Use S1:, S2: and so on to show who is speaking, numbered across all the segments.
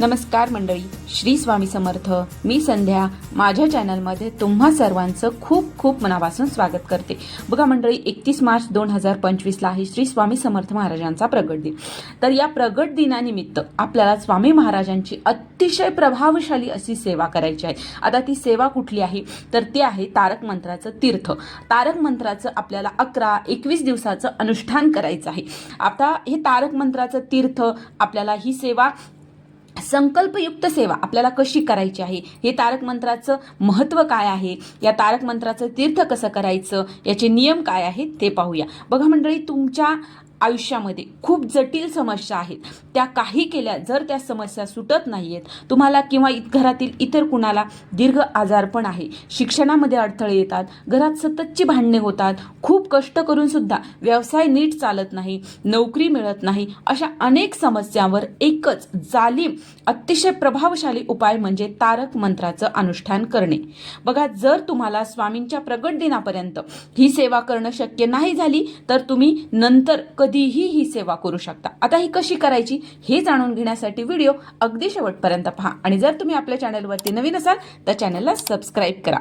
S1: नमस्कार मंडळी श्री स्वामी समर्थ. मी संध्या. माझ्या चॅनलमध्ये तुम्हा सर्वांचं खूप खूप मनापासून स्वागत करते. बघा मंडळी एकतीस मार्च दोन हजार पंचवीसला आहे श्री स्वामी समर्थ महाराजांचा प्रगट दिन. तर या प्रगट दिनानिमित्त आपल्याला स्वामी महाराजांची अतिशय प्रभावशाली अशी सेवा करायची आहे. आता ती सेवा कुठली आहे? तर ती आहे तारक मंत्राचं तीर्थ. तारक मंत्राचं आपल्याला अकरा एकवीस दिवसाचं अनुष्ठान करायचं आहे. आता हे तारक मंत्राचं तीर्थ आपल्याला ही सेवा संकल्पयुक्त सेवा आपल्याला कशी करायची आहे? हे तारक मंत्राचं महत्त्व काय आहे? या तारक मंत्राचं तीर्थ कसं करायचं? याचे नियम काय आहेत? ते पाहूया. बघा मंडळी तुमच्या आयुष्यामध्ये खूप जटिल समस्या आहेत. त्या काही केल्या जर त्या समस्या सुटत नाही आहेत तुम्हाला किंवा इत घरातील इतर कुणाला दीर्घ आजारपण आहे. शिक्षणामध्ये अडथळे येतात घरात सततची भांडणे होतात खूप कष्ट करूनसुद्धा व्यवसाय नीट चालत नाही नोकरी मिळत नाही अशा अनेक समस्यांवर एकच जालीम अतिशय प्रभावशाली उपाय म्हणजे तारक मंत्राचं अनुष्ठान करणे. बघा जर तुम्हाला स्वामींच्या प्रगट दिनापर्यंत ही सेवा करणं शक्य नाही झाली तर तुम्ही नंतर कधीही ही सेवा करू शकता. आता ही कशी करायची हे जाणून घेण्यासाठी व्हिडिओ अगदी शेवटपर्यंत पहा. आणि जर तुम्ही आपल्या चॅनलवरती नवीन असाल तर चॅनलला सबस्क्राईब करा.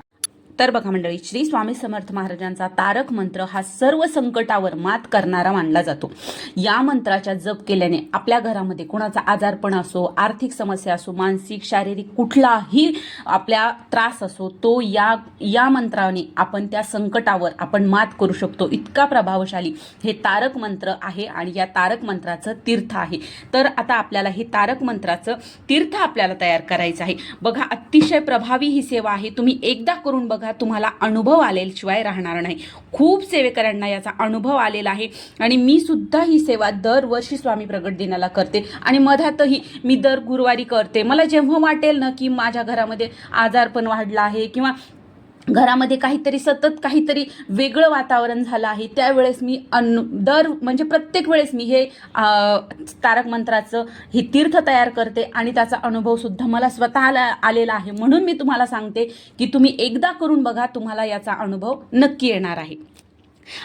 S1: तर बघा मंडळी श्री स्वामी समर्थ महाराजांचा तारक मंत्र हा सर्व संकटावर मात करणारा मानला जातो. या मंत्राच्या जप केल्याने आपल्या घरामध्ये कोणाचा आजारपण असो आर्थिक समस्या असो मानसिक शारीरिक कुठलाही आपल्या त्रास असो तो या या मंत्राने आपण त्या संकटावर आपण मात करू शकतो. इतका प्रभावशाली हे तारक मंत्र आहे आणि या तारक मंत्राचं तीर्थ आहे. तर आता आपल्याला हे तारक मंत्राचं तीर्थ आपल्याला तयार करायचं आहे. बघा अतिशय प्रभावी ही सेवा आहे. तुम्ही एकदा करून बघा तुम्हाला अनुभव आलेल्याशिवाय राहणार नाही. खूप सेवेकऱ्यांना याचा अनुभव आलेला आहे. आणि मी सुद्धा ही सेवा दरवर्षी स्वामी प्रगट दिनाला करते. आणि मधातही मी दर गुरुवारी करते. मला जेव्हा वाटेल ना की माझ्या घरामध्ये आजार पण वाढला आहे किंवा घरामध्ये काहीतरी सतत काहीतरी वेगळं वातावरण झालं आहे त्यावेळेस मी अन दर म्हणजे प्रत्येक वेळेस मी हे तारक मंत्राचं हे तीर्थ तयार करते आणि त्याचा अनुभवसुद्धा मला स्वतःला आलेला आहे. म्हणून मी तुम्हाला सांगते की तुम्ही एकदा करून बघा तुम्हाला याचा अनुभव नक्की येणार आहे.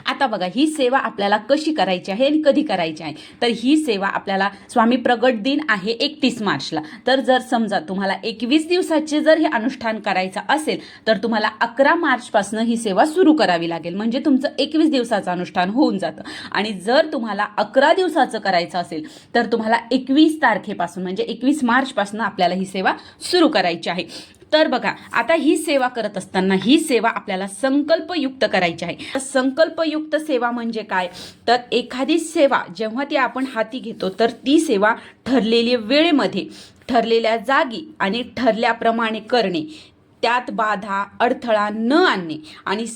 S1: आता बघा ही सेवा आपल्याला कशी करायची आहे आणि कधी करायची आहे? तर ही सेवा आपल्याला स्वामी प्रगट दिन आहे एकतीस मार्चला. तर जर समजा तुम्हाला एकवीस दिवसाचे जर हे अनुष्ठान करायचं असेल तर तुम्हाला अकरा मार्चपासून ही सेवा सुरू करावी लागेल. म्हणजे तुमचं एकवीस दिवसाचं अनुष्ठान होऊन जातं. आणि जर तुम्हाला अकरा दिवसाचं करायचं असेल तर तुम्हाला एकवीस तारखेपासून म्हणजे एकवीस मार्चपासून आपल्याला ही सेवा सुरू करायची आहे. तर बघा आता ही सेवा करत असताना ही सेवा आपल्याला संकल्पयुक्त करायची आहे. संकल्पयुक्त सेवा म्हणजे काय? तर एखादी सेवा जेव्हा ती आपण हाती घेतो तर ती सेवा ठरलेल्या वेळेमध्ये ठरलेल्या जागी आणि ठरल्याप्रमाणे करणे. त्यात बाधा अडथळा न आणणे आणि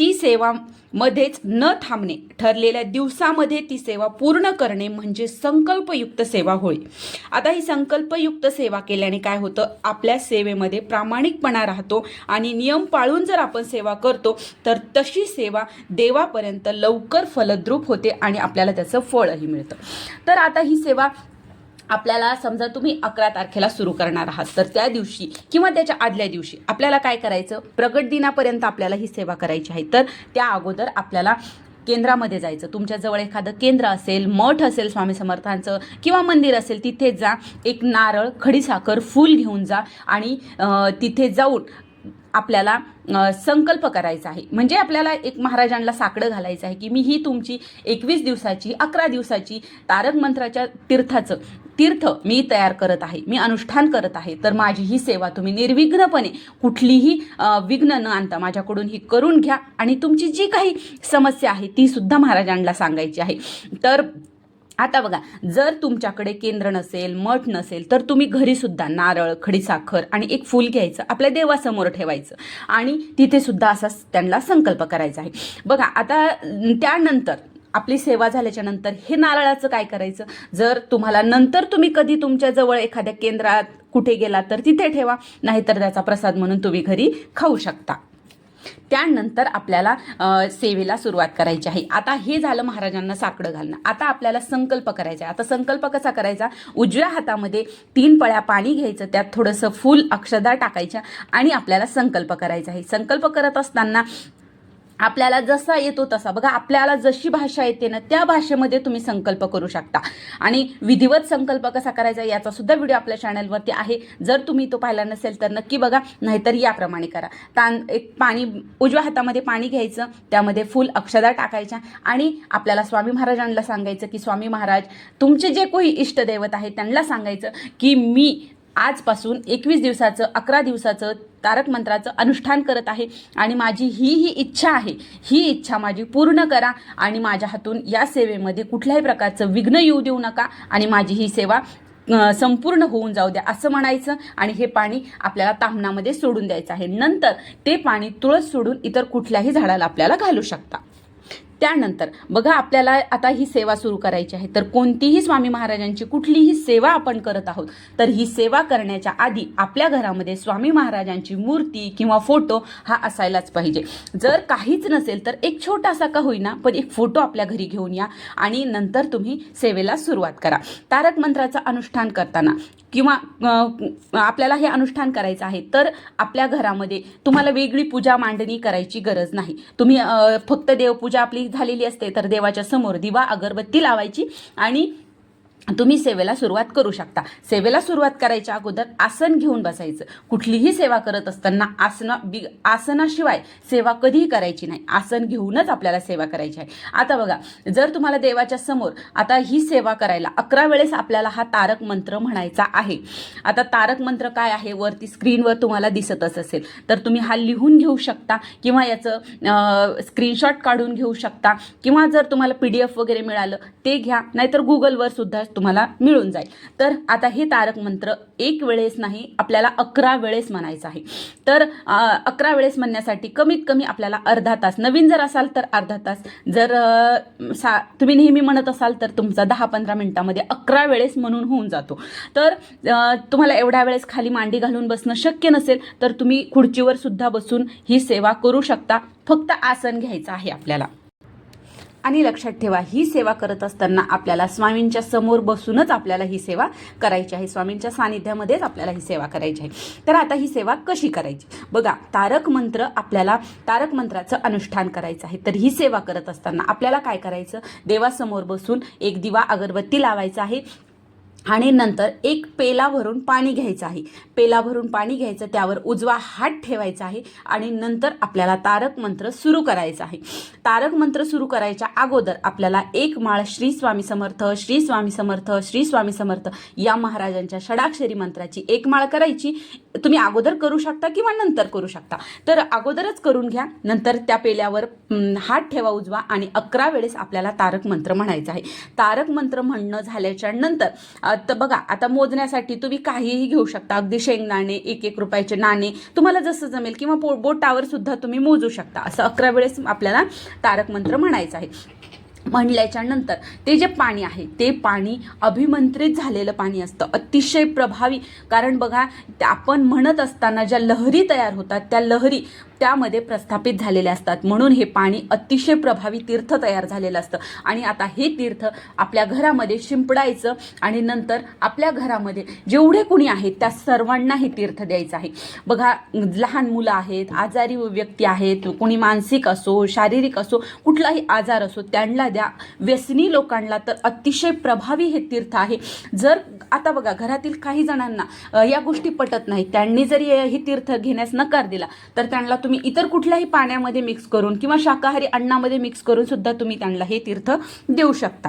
S1: ती सेवा मध्येच न थांबणे ठरलेल्या दिवसामध्ये ती सेवा पूर्ण करणे म्हणजे संकल्पयुक्त सेवा होय. आता ही संकल्पयुक्त सेवा केल्याने काय होतं? आपल्या सेवेमध्ये प्रामाणिकपणा राहतो आणि नियम पाळून जर आपण सेवा करतो तर तशी सेवा देवापर्यंत लवकर फलद्रूप होते आणि आपल्याला त्याचं फळही मिळतं. तर आता ही सेवा आपल्याला समजा तुम्ही अकरा तारखेला सुरू करणार आहात तर त्या दिवशी किंवा त्याच्या आदल्या दिवशी आपल्याला काय करायचं? प्रगट दिनापर्यंत आपल्याला ही सेवा करायची आहे. तर त्या अगोदर आपल्याला केंद्रामध्ये जायचं. तुमच्याजवळ एखादं केंद्र असेल मठ असेल स्वामी समर्थांचं किंवा मंदिर असेल तिथे जा. एक नारळ खडीसाखर फूल घेऊन जा आणि तिथे जाऊन आपल्याला संकल्प करायचा आहे. म्हणजे आपल्याला एक महाराजांना साकडं घालायचं आहे की मी ही तुमची एकवीस दिवसाची अकरा दिवसाची तारक मंत्राच्या तीर्थाचं तीर्थ मी तयार करत आहे मी अनुष्ठान करत आहे तर माझी ही सेवा तुम्ही निर्विघ्नपणे कुठलीही विघ्न न आणता माझ्याकडून ही करून घ्या. आणि तुमची जी काही समस्या आहे ती सुद्धा महाराजांना सांगायची आहे. तर आता बघा जर तुमच्याकडे केंद्र नसेल मठ नसेल तर तुम्ही घरीसुद्धा नारळ खडीसाखर आणि एक फूल घ्यायचं आपल्या देवासमोर ठेवायचं. आणि तिथेसुद्धा असा त्यांना संकल्प करायचा आहे. बघा आता त्यानंतर आपली सेवा झाल्याच्यानंतर हे नारळाचं काय करायचं? जर तुम्हाला नंतर तुम्ही कधी तुमच्याजवळ एखाद्या केंद्रात कुठे गेला तर तिथे ठेवा नाहीतर त्याचा प्रसाद म्हणून तुम्ही घरी खाऊ शकता. त्यानंतर आपल्याला सेवेला सुरुवात करायची आहे. आता हे झालं महाराजांना साकडं घालणं. आता आपल्याला संकल्प करायचा आहे. आता संकल्प कसा करायचा? उजव्या हातामध्ये तीन पळ्या पाणी घ्यायचं त्यात थोडंसं फूल अक्षदा टाकायच्या आणि आपल्याला संकल्प करायचा आहे. संकल्प करत असताना आपल्याला जसा येतो तसा. बघा आपल्याला जशी भाषा येते ना त्या भाषेमध्ये तुम्ही संकल्प करू शकता. आणि विधिवत संकल्प कसा करायचा याचा सुद्धा व्हिडिओ आपल्या चॅनलवरती आहे. जर तुम्ही तो पाहिला नसेल तर नक्की बघा नाहीतर याप्रमाणे करा. तान एक पाणी उजव्या हातामध्ये पाणी घ्यायचं त्यामध्ये फुल अक्षदा टाकायच्या आणि आपल्याला स्वामी महाराजांना सांगायचं की स्वामी महाराज तुमचे जे कोणी इष्टदैवत आहे त्यांना सांगायचं की मी आजपासून एकवीस दिवसाचं अकरा दिवसाचं तारक मंत्राचं अनुष्ठान करत आहे. आणि माझी ही ही इच्छा आहे. ही इच्छा माझी पूर्ण करा आणि माझ्या हातून या सेवेमध्ये कुठल्याही प्रकारचं विघ्न येऊ देऊ नका आणि माझी ही सेवा संपूर्ण होऊन जाऊ द्या असं म्हणायचं आणि हे पाणी आपल्याला तामणामध्ये सोडून द्यायचं आहे. नंतर ते पाणी तुळस सोडून इतर कुठल्याही झाडाला आपल्याला घालू शकता. त्यानंतर बघा आपल्याला आता ही सेवा सुरू करायची आहे. तर कोणतीही स्वामी महाराजांची कुठलीही सेवा आपण करत आहोत तर ही सेवा करण्याच्या आधी आपल्या घरामध्ये स्वामी महाराजांची मूर्ती किंवा फोटो हा असायलाच पाहिजे. जर काहीच नसेल तर एक छोटासा का होईना पण एक फोटो आपल्या घरी घेऊन या आणि नंतर तुम्ही सेवेला सुरुवात करा. तारक मंत्राचं अनुष्ठान करताना किंवा आपल्याला हे अनुष्ठान करायचं आहे तर आपल्या घरामध्ये तुम्हाला वेगळी पूजा मांडणी करायची गरज नाही. तुम्ही फक्त देवपूजा आपली झालेली असते. तर देवाच्या समोर दिवा अगरबत्ती लावायची आणि तुम्ही सेवेला सुरुवात करू शकता. सेवेला सुरुवात करायच्या अगोदर आसन घेऊन बसायचं. कुठलीही सेवा करत असताना आसना बि आसनाशिवाय सेवा कधीही करायची नाही. आसन घेऊनच आपल्याला सेवा करायची आहे. आता बघा जर तुम्हाला देवाच्या समोर आता ही सेवा करायला अकरा वेळेस आपल्याला हा तारक मंत्र म्हणायचा आहे. आता तारक मंत्र काय आहे? वरती स्क्रीनवर तुम्हाला दिसतच असेल. तर तुम्ही हा लिहून घेऊ शकता किंवा याचं स्क्रीनशॉट काढून घेऊ शकता किंवा जर तुम्हाला पी डी एफ वगैरे मिळालं ते घ्या. नाहीतर गुगलवर सुद्धा तुम्हाला मिळून जाईल. तर आता हे तारक मंत्र एक वेळेस नाही आपल्याला अकरा वेळेस म्हणायचं आहे. तर अकरा वेळेस म्हणण्यासाठी कमीत कमी आपल्याला अर्धा तास. नवीन जर असाल तर अर्धा तास. जर सा तुम्ही नेहमी म्हणत असाल तर तुमचा दहा पंधरा मिनिटामध्ये अकरा वेळेस म्हणून होऊन जातो. तर तुम्हाला एवढ्या वेळेस खाली मांडी घालून बसणं शक्य नसेल तर तुम्ही खुर्चीवर सुद्धा बसून ही सेवा करू शकता. फक्त आसन घ्यायचं आहे आपल्याला. आणि लक्षात ठेवा ही सेवा करत असताना आपल्याला स्वामींच्या समोर बसूनच आपल्याला ही सेवा करायची आहे. स्वामींच्या सानिध्यामध्येच आपल्याला ही सेवा करायची आहे. तर आता ही सेवा कशी करायची? बघा तारक मंत्र आपल्याला तारक मंत्राचं अनुष्ठान करायचं आहे. तर ही सेवा करत असताना आपल्याला काय करायचं? देवासमोर बसून एक दिवा अगरबत्ती लावायचा आहे. आणि नंतर एक पेला भरून पाणी घ्यायचं आहे. पेला भरून पाणी घ्यायचं त्यावर उजवा हात ठेवायचा आहे आणि नंतर आपल्याला तारक मंत्र सुरू करायचा आहे. तारक मंत्र सुरू करायच्या अगोदर आपल्याला एक माळ श्री स्वामी समर्थ श्री स्वामी समर्थ श्री स्वामी समर्थ या महाराजांच्या षडाक्षरी मंत्राची एक माळ करायची. तुम्ही अगोदर करू शकता किंवा नंतर करू शकता. तर अगोदरच करून घ्या नंतर त्या पेल्यावर हात ठेवा उजवा आणि अकरा वेळेस आपल्याला तारक मंत्र म्हणायचं आहे. तारक मंत्र म्हणणं झाल्याच्यानंतर तर बघा आता मोजण्यासाठी तुम्ही काहीही घेऊ शकता. अगदी शेंगदाणे एक एक रुपयाचे नाणे तुम्हाला जसं जमेल किंवा पो बोटावर सुद्धा तुम्ही मोजू शकता. असं अकरा वेळेस आपल्याला तारक मंत्र म्हणायचं आहे. म्हणल्याच्या नंतर ते जे पाणी आहे ते पाणी अभिमंत्रित झालेलं पाणी असतं. अतिशय प्रभावी. कारण बघा त्या आपण म्हणत असताना ज्या लहरी तयार होतात त्या लहरी त्यामध्ये प्रस्थापित झालेले असतात. म्हणून हे पाणी अतिशय प्रभावी तीर्थ तयार झालेलं असतं. आणि आता हे तीर्थ आपल्या घरामध्ये शिंपडायचं आणि नंतर आपल्या घरामध्ये जेवढे कुणी आहेत त्या सर्वांना हे तीर्थ द्यायचं आहे. बघा लहान मुलं आहेत आजारी व्यक्ती आहेत कोणी मानसिक असो शारीरिक असो कुठलाही आजार असो त्यांना द्या. व्यसनी लोकांना तर अतिशय प्रभावी हे तीर्थ आहे. जर आता बघा घरातील काही जणांना या गोष्टी पटत नाही त्यांनी जरी हे तीर्थ घेण्यास नकार दिला तर त्यांना तुम्ही इतर कुठल्याही पाण्यामध्ये मिक्स करून किंवा शाकाहारी अन्नामध्ये मिक्स करून सुद्धा तुम्ही त्यांना हे तीर्थ देऊ शकता.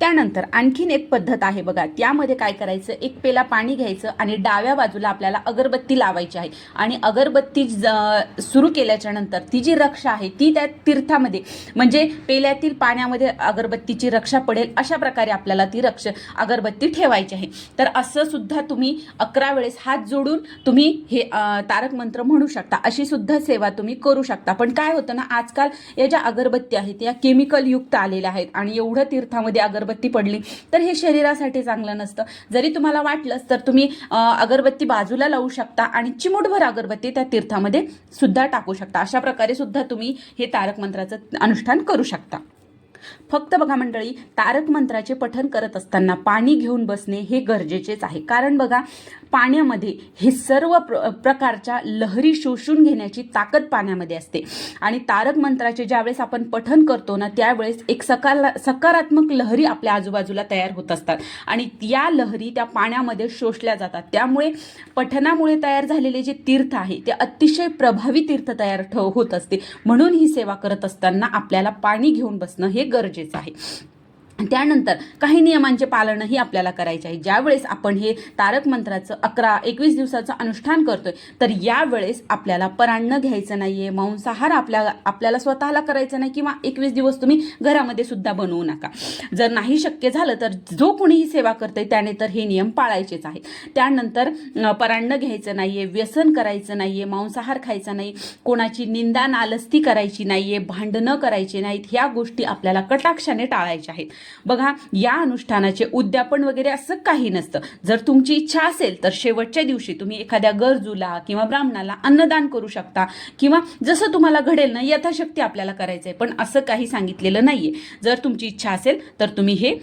S1: त्यानंतर आणखीन एक पद्धत आहे बघा. त्यामध्ये काय करायचं? एक पेला पाणी घ्यायचं आणि डाव्या बाजूला आपल्याला अगरबत्ती लावायची आहे. आणि अगरबत्ती ज- सुरू केल्याच्यानंतर ती जी रक्षा आहे ती त्या तीर्थामध्ये म्हणजे पेल्यातील पाण्यामध्ये अगरबत्तीची रक्षा पडेल अशा प्रकारे आपल्याला ती रक्ष अगरबत्ती ठेवायची आहे. तर असं सुद्धा तुम्ही अकरा वेळेस हात जोडून तुम्ही हे तारक मंत्र म्हणू शकता. अशी सुद्धा सेवा तुम्ही करू शकता. पण काय होतं ना आजकाल या ज्या अगरबत्ती आहेत या केमिकल युक्त आलेल्या आहेत आणि एवढं तीर्थामध्ये अगर अगरबत्ती पडली तर हे शरीरासाठी चांगलं नसतं. जरी तुम्हाला वाटलंच तर तुम्ही अगरबत्ती बाजूला लावू शकता आणि चिमूटभर अगरबत्ती त्या तीर्थामध्ये सुद्धा टाकू शकता. अशा प्रकारे सुद्धा तुम्ही हे तारक मंत्राचं अनुष्ठान करू शकता. फक्त बघा मंडळी तारक मंत्राचे पठन करत असताना पाणी घेऊन बसणे हे गरजेचेच आहे. कारण बघा पाण्यामध्ये हे सर्व प्र प्रकारच्या लहरी शोषून घेण्याची ताकद पाण्यामध्ये असते. आणि तारक मंत्राचे ज्यावेळेस आपण पठन करतो ना त्यावेळेस एक सकारा सकारात्मक लहरी आपल्या आजूबाजूला तयार होत असतात. आणि या लहरी त्या पाण्यामध्ये शोषल्या जातात. त्यामुळे पठनामुळे तयार झालेले जे तीर्थ आहे ते अतिशय प्रभावी तीर्थ तयार ठ- होत असते. म्हणून ही सेवा करत असताना आपल्याला पाणी घेऊन बसणं हे गरजेचं आहे. त्यानंतर काही नियमांचे पालनही आपल्याला करायचे आहे. ज्यावेळेस आपण हे तारक मंत्राचं अकरा एकवीस दिवसाचं अनुष्ठान करतोय तर यावेळेस आपल्याला परान्न घ्यायचं नाही आहे मांसाहार आपल्या आपल्याला स्वतःला करायचं नाही किंवा एकवीस दिवस तुम्ही घरामध्ये सुद्धा बनवू नका. जर नाही शक्य झालं तर जो कोणीही सेवा करते त्याने तर हे नियम पाळायचेच आहेत. त्यानंतर अं, परान्न घ्यायचं आहे व्यसन करायचं नाही आहे मांसाहार खायचा नाही कोणाची निंदा नालस्ती करायची नाही आहे भांडणं करायची नाहीत ह्या गोष्टी आपल्याला कटाक्षाने टाळायच्या आहेत. बघा या अनुष्ठानाचे उद्यापन वगैरे असं काही नसतं. जर तुमची इच्छा असेल तर शेवटच्या दिवशी तुम्ही एखाद्या गरजूला किंवा ब्राह्मणाला अन्नदान करू शकता किंवा जसं तुम्हाला घडेल ना यथाशक्ती आपल्याला करायचं आहे पण असं काही सांगितलेलं नाही आहे जर तुमची इच्छा असेल तर तुम्ही हे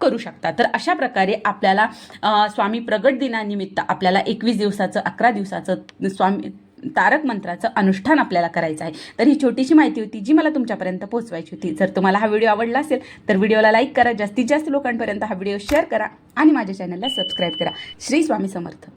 S1: करू शकता. तर अशा प्रकारे आपल्याला स्वामी प्रगट दिनानिमित्त आपल्याला एकवीस दिवसाचं अकरा दिवसाचं स्वामी तारक मंत्राचं अनुष्ठान आपल्याला करायचं आहे. तर ही छोटीशी माहिती होती जी मला तुमच्यापर्यंत पोहोचवायची होती. जर तुम्हाला हा व्हिडिओ आवडला असेल तर व्हिडिओला लाईक करा. जास्तीत जास्त लोकांपर्यंत हा व्हिडिओ शेअर करा आणि माझ्या चॅनलला सबस्क्राईब करा. श्री स्वामी समर्थ.